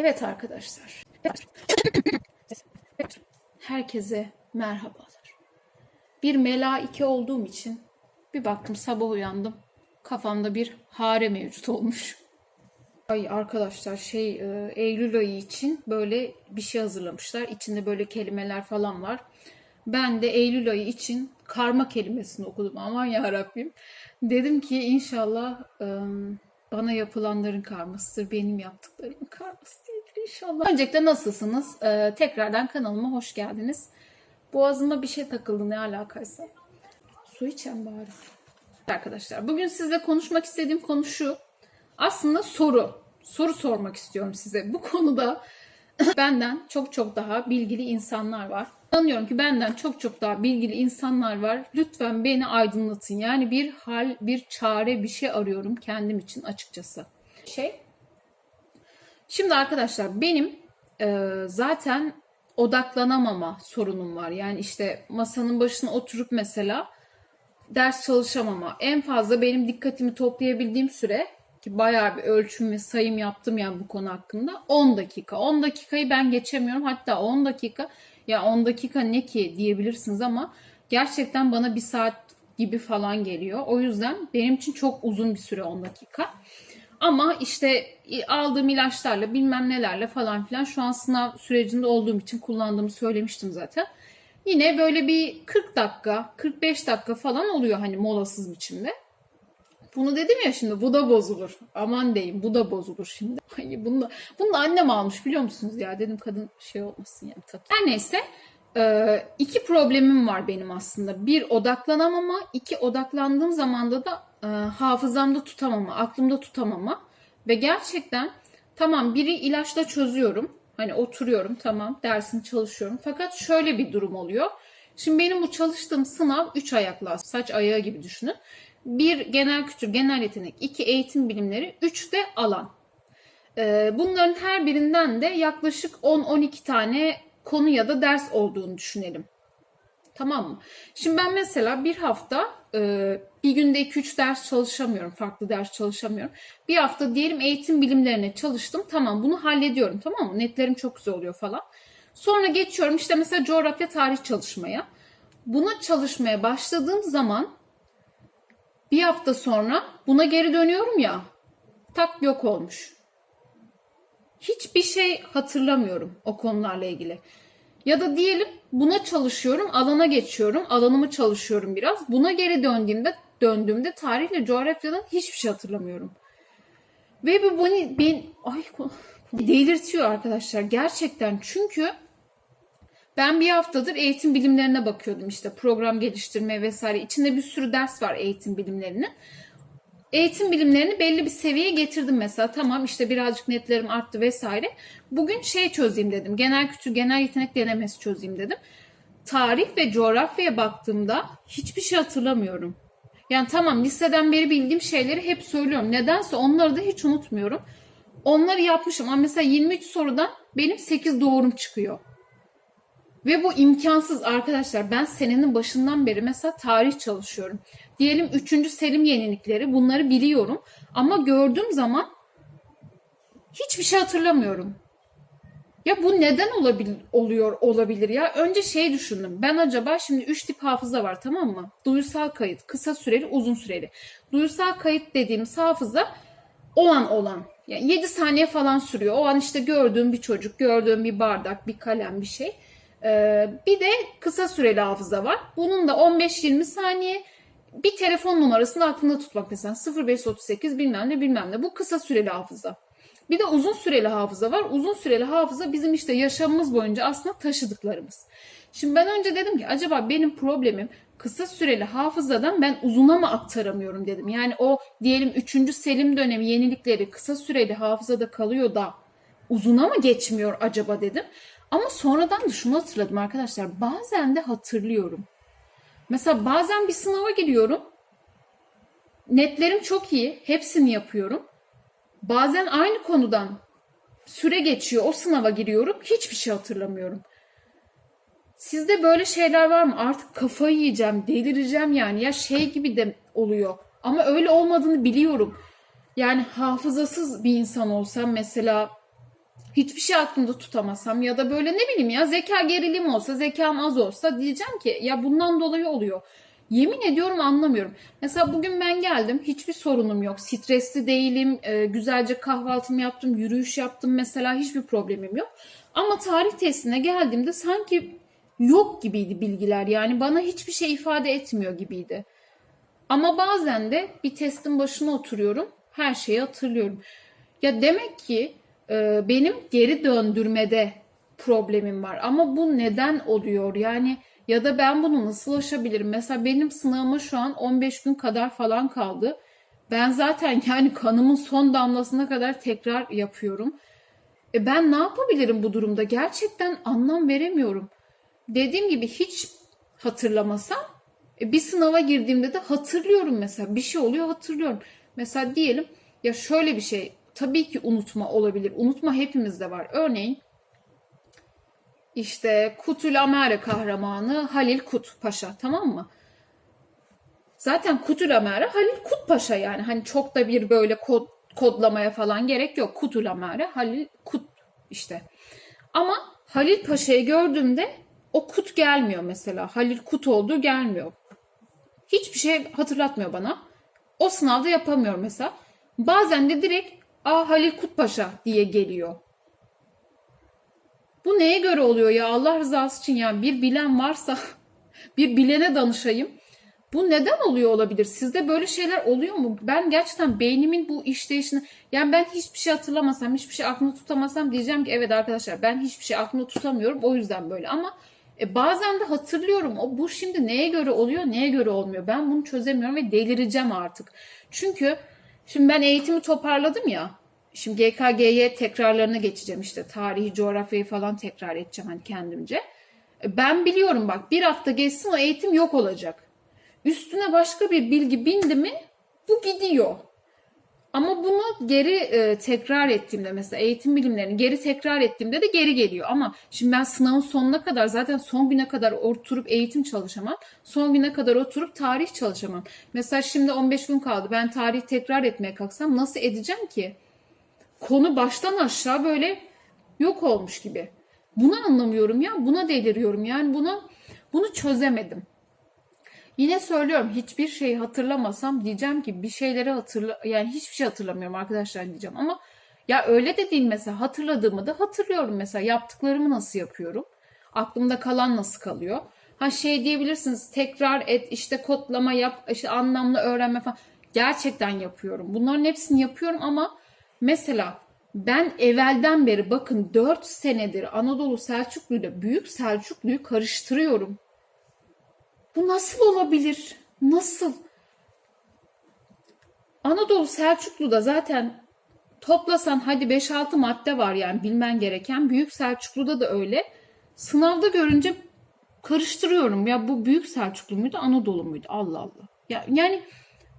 Evet arkadaşlar. Herkese merhabalar. Bir melaike olduğum için bir baktım sabah uyandım. Kafamda bir hare mevcut olmuş. Ay arkadaşlar şey e, Eylül ayı için böyle bir şey hazırlamışlar. İçinde böyle kelimeler falan var. Ben de Eylül ayı için karma kelimesini okudum. Aman ya Rabbim. Dedim ki inşallah e, bana yapılanların karmasıdır. Benim yaptıklarımın karması inşallah. Öncelikle nasılsınız? E, tekrardan kanalıma hoş geldiniz. Boğazıma bir şey takıldı ne alakaysa. Su içen bari. Arkadaşlar bugün sizle konuşmak istediğim konu şu. Aslında soru. Soru sormak istiyorum size. Bu konuda benden çok çok daha bilgili insanlar var. Sanıyorum ki benden çok çok daha bilgili insanlar var. Lütfen beni aydınlatın. Yani bir hal, bir çare, bir şey arıyorum kendim için açıkçası. Şey. Şimdi arkadaşlar benim e, zaten odaklanamama sorunum var. Yani işte masanın başına oturup mesela ders çalışamama. En fazla benim dikkatimi toplayabildiğim süre ki bayağı bir ölçüm ve sayım yaptım yani bu konu hakkında 10 dakika. 10 dakikayı ben geçemiyorum. Hatta 10 dakika ya 10 dakika ne ki diyebilirsiniz ama gerçekten bana bir saat gibi falan geliyor. O yüzden benim için çok uzun bir süre 10 dakika. Ama işte aldığım ilaçlarla bilmem nelerle falan filan şu an sınav sürecinde olduğum için kullandığımı söylemiştim zaten. Yine böyle bir 40 dakika, 45 dakika falan oluyor hani molasız biçimde. Bunu dedim ya şimdi bu da bozulur. Aman diyeyim bu da bozulur şimdi. Hani bunu bunu da annem almış biliyor musunuz ya dedim kadın şey olmasın yani tabii. Her neyse e, iki problemim var benim aslında. Bir odaklanamama, iki odaklandığım zamanda da e, hafızamda tutamama, aklımda tutamama. Ve gerçekten tamam biri ilaçla çözüyorum. Hani oturuyorum tamam dersini çalışıyorum. Fakat şöyle bir durum oluyor. Şimdi benim bu çalıştığım sınav 3 ayaklı saç ayağı gibi düşünün. Bir genel kültür, genel yetenek, iki eğitim bilimleri, üç de alan. Ee, bunların her birinden de yaklaşık 10-12 tane konu ya da ders olduğunu düşünelim. Tamam mı? Şimdi ben mesela bir hafta e, bir günde 2-3 ders çalışamıyorum. Farklı ders çalışamıyorum. Bir hafta diyelim eğitim bilimlerine çalıştım. Tamam bunu hallediyorum tamam mı? Netlerim çok güzel oluyor falan. Sonra geçiyorum işte mesela coğrafya tarih çalışmaya. Buna çalışmaya başladığım zaman bir hafta sonra buna geri dönüyorum ya. Tak yok olmuş. Hiçbir şey hatırlamıyorum o konularla ilgili. Ya da diyelim buna çalışıyorum, alana geçiyorum, alanımı çalışıyorum biraz. Buna geri döndüğümde döndüğümde tarihle coğrafyadan hiçbir şey hatırlamıyorum. Ve bu beni, ben ay delirtiyor arkadaşlar gerçekten. Çünkü ben bir haftadır eğitim bilimlerine bakıyordum işte program geliştirme vesaire. İçinde bir sürü ders var eğitim bilimlerinin. Eğitim bilimlerini belli bir seviyeye getirdim mesela. Tamam işte birazcık netlerim arttı vesaire. Bugün şey çözeyim dedim. Genel kültür, genel yetenek denemesi çözeyim dedim. Tarih ve coğrafyaya baktığımda hiçbir şey hatırlamıyorum. Yani tamam liseden beri bildiğim şeyleri hep söylüyorum. Nedense onları da hiç unutmuyorum. Onları yapmışım ama mesela 23 sorudan benim 8 doğrum çıkıyor. Ve bu imkansız arkadaşlar. Ben senenin başından beri mesela tarih çalışıyorum. Diyelim 3. Selim yenilikleri bunları biliyorum. Ama gördüğüm zaman hiçbir şey hatırlamıyorum. Ya bu neden olabilir, oluyor olabilir ya? Önce şey düşündüm. Ben acaba şimdi 3 tip hafıza var tamam mı? Duyusal kayıt, kısa süreli, uzun süreli. Duyusal kayıt dediğimiz hafıza o an olan. Yani 7 saniye falan sürüyor. O an işte gördüğüm bir çocuk, gördüğüm bir bardak, bir kalem, bir şey. Ee, bir de kısa süreli hafıza var. Bunun da 15-20 saniye bir telefon numarasını aklında tutmak mesela 0538 bilmem ne bilmem ne. Bu kısa süreli hafıza. Bir de uzun süreli hafıza var. Uzun süreli hafıza bizim işte yaşamımız boyunca aslında taşıdıklarımız. Şimdi ben önce dedim ki acaba benim problemim kısa süreli hafızadan ben uzuna mı aktaramıyorum dedim. Yani o diyelim 3. Selim dönemi yenilikleri kısa süreli hafızada kalıyor da uzuna mı geçmiyor acaba dedim. Ama sonradan da şunu hatırladım arkadaşlar. Bazen de hatırlıyorum. Mesela bazen bir sınava giriyorum. Netlerim çok iyi. Hepsini yapıyorum. Bazen aynı konudan süre geçiyor. O sınava giriyorum. Hiçbir şey hatırlamıyorum. Sizde böyle şeyler var mı? Artık kafayı yiyeceğim, delireceğim yani. Ya şey gibi de oluyor. Ama öyle olmadığını biliyorum. Yani hafızasız bir insan olsam mesela hiçbir şey aklımda tutamasam ya da böyle ne bileyim ya zeka gerilim olsa zekam az olsa diyeceğim ki ya bundan dolayı oluyor. Yemin ediyorum anlamıyorum. Mesela bugün ben geldim hiçbir sorunum yok. Stresli değilim. e, güzelce kahvaltımı yaptım. Yürüyüş yaptım mesela hiçbir problemim yok. Ama tarih testine geldiğimde sanki yok gibiydi bilgiler. Yani bana hiçbir şey ifade etmiyor gibiydi. Ama bazen de bir testin başına oturuyorum. Her şeyi hatırlıyorum. Ya demek ki e, benim geri döndürmede problemim var. Ama bu neden oluyor? Yani ya da ben bunu nasıl aşabilirim? Mesela benim sınavıma şu an 15 gün kadar falan kaldı. Ben zaten yani kanımın son damlasına kadar tekrar yapıyorum. E ben ne yapabilirim bu durumda? Gerçekten anlam veremiyorum. Dediğim gibi hiç hatırlamasam e bir sınava girdiğimde de hatırlıyorum mesela. Bir şey oluyor hatırlıyorum. Mesela diyelim ya şöyle bir şey. Tabii ki unutma olabilir. Unutma hepimizde var. Örneğin işte Kutul Amare kahramanı Halil Kut Paşa tamam mı? Zaten Kutul Amare Halil Kut Paşa yani hani çok da bir böyle kod, kodlamaya falan gerek yok. Kutul Amare Halil Kut işte. Ama Halil Paşa'yı gördüğümde o kut gelmiyor mesela. Halil Kut olduğu gelmiyor. Hiçbir şey hatırlatmıyor bana. O sınavda yapamıyorum mesela. Bazen de direkt Aa Halil Kut Paşa diye geliyor. Bu neye göre oluyor ya Allah rızası için yani bir bilen varsa bir bilene danışayım. Bu neden oluyor olabilir? Sizde böyle şeyler oluyor mu? Ben gerçekten beynimin bu işleyişini yani ben hiçbir şey hatırlamasam, hiçbir şey aklımda tutamasam diyeceğim ki evet arkadaşlar ben hiçbir şey aklımda tutamıyorum o yüzden böyle ama e, bazen de hatırlıyorum. O bu şimdi neye göre oluyor, neye göre olmuyor? Ben bunu çözemiyorum ve delireceğim artık. Çünkü şimdi ben eğitimi toparladım ya. Şimdi GKG'ye tekrarlarına geçeceğim işte tarihi, coğrafyayı falan tekrar edeceğim hani kendimce. E, Ben biliyorum bak bir hafta geçsin o eğitim yok olacak. Üstüne başka bir bilgi bindi mi bu gidiyor. Ama bunu geri e, tekrar ettiğimde mesela eğitim bilimlerini geri tekrar ettiğimde de geri geliyor. Ama şimdi ben sınavın sonuna kadar zaten son güne kadar oturup eğitim çalışamam. Son güne kadar oturup tarih çalışamam. Mesela şimdi 15 gün kaldı. Ben tarih tekrar etmeye kalksam nasıl edeceğim ki? Konu baştan aşağı böyle yok olmuş gibi. Bunu anlamıyorum ya. Buna deliriyorum. Yani bunu bunu çözemedim. Yine söylüyorum hiçbir şeyi hatırlamasam diyeceğim ki bir şeyleri hatırla yani hiçbir şey hatırlamıyorum arkadaşlar diyeceğim ama ya öyle de değil mesela hatırladığımı da hatırlıyorum mesela yaptıklarımı nasıl yapıyorum? Aklımda kalan nasıl kalıyor? Ha şey diyebilirsiniz tekrar et işte kodlama yap işte anlamlı öğrenme falan. Gerçekten yapıyorum. Bunların hepsini yapıyorum ama mesela ben evvelden beri bakın 4 senedir Anadolu Selçuklu'yla Büyük Selçuklu'yu karıştırıyorum. Bu nasıl olabilir? Nasıl? Anadolu Selçuklu'da zaten toplasan hadi 5-6 madde var yani bilmen gereken. Büyük Selçuklu'da da öyle. Sınavda görünce karıştırıyorum. Ya bu Büyük Selçuklu muydu, Anadolu muydu? Allah Allah. Ya yani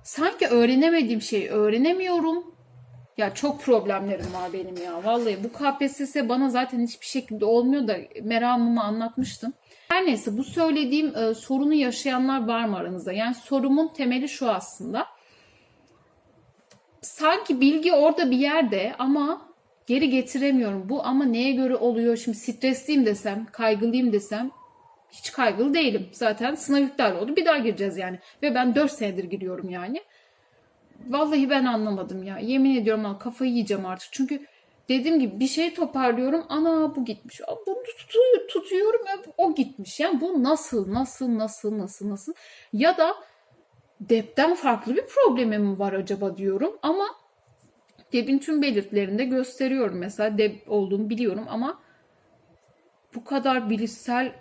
sanki öğrenemediğim şeyi öğrenemiyorum. Ya çok problemlerim var benim ya. Vallahi bu KPSS bana zaten hiçbir şekilde olmuyor da meramımı anlatmıştım. Her neyse bu söylediğim e, sorunu yaşayanlar var mı aranızda? Yani sorumun temeli şu aslında. Sanki bilgi orada bir yerde ama geri getiremiyorum. Bu ama neye göre oluyor? Şimdi stresliyim desem, kaygılıyım desem hiç kaygılı değilim. Zaten sınav iptal oldu. Bir daha gireceğiz yani. Ve ben 4 senedir giriyorum yani. Vallahi ben anlamadım ya. Yemin ediyorum ama kafayı yiyeceğim artık. Çünkü dediğim gibi bir şey toparlıyorum. Ana bu gitmiş. Bunu tutuyor, tutuyorum. O gitmiş. Yani bu nasıl, nasıl, nasıl, nasıl, nasıl? Ya da depten farklı bir problemim mi var acaba diyorum. Ama debin tüm belirtilerinde gösteriyorum. Mesela deb olduğunu biliyorum ama bu kadar bilişsel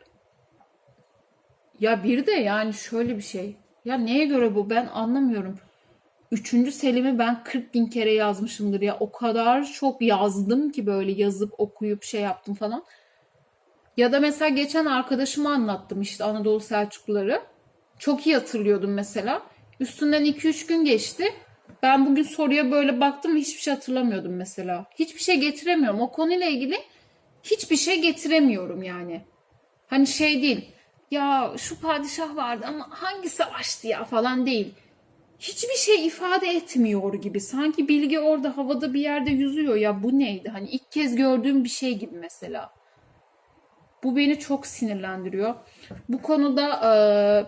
ya bir de yani şöyle bir şey. Ya neye göre bu ben anlamıyorum. Üçüncü Selim'i ben 40 bin kere yazmışımdır ya. O kadar çok yazdım ki böyle yazıp okuyup şey yaptım falan. Ya da mesela geçen arkadaşıma anlattım işte Anadolu Selçukluları. Çok iyi hatırlıyordum mesela. Üstünden 2-3 gün geçti. Ben bugün soruya böyle baktım ve hiçbir şey hatırlamıyordum mesela. Hiçbir şey getiremiyorum. O konuyla ilgili hiçbir şey getiremiyorum yani. Hani şey değil. Ya şu padişah vardı ama hangi savaştı ya falan değil hiçbir şey ifade etmiyor gibi. Sanki bilgi orada havada bir yerde yüzüyor ya bu neydi? Hani ilk kez gördüğüm bir şey gibi mesela. Bu beni çok sinirlendiriyor. Bu konuda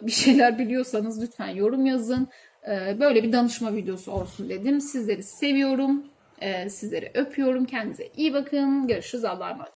e, bir şeyler biliyorsanız lütfen yorum yazın. E, böyle bir danışma videosu olsun dedim. Sizleri seviyorum. E, sizleri öpüyorum. Kendinize iyi bakın. Görüşürüz. Allah'a emanet.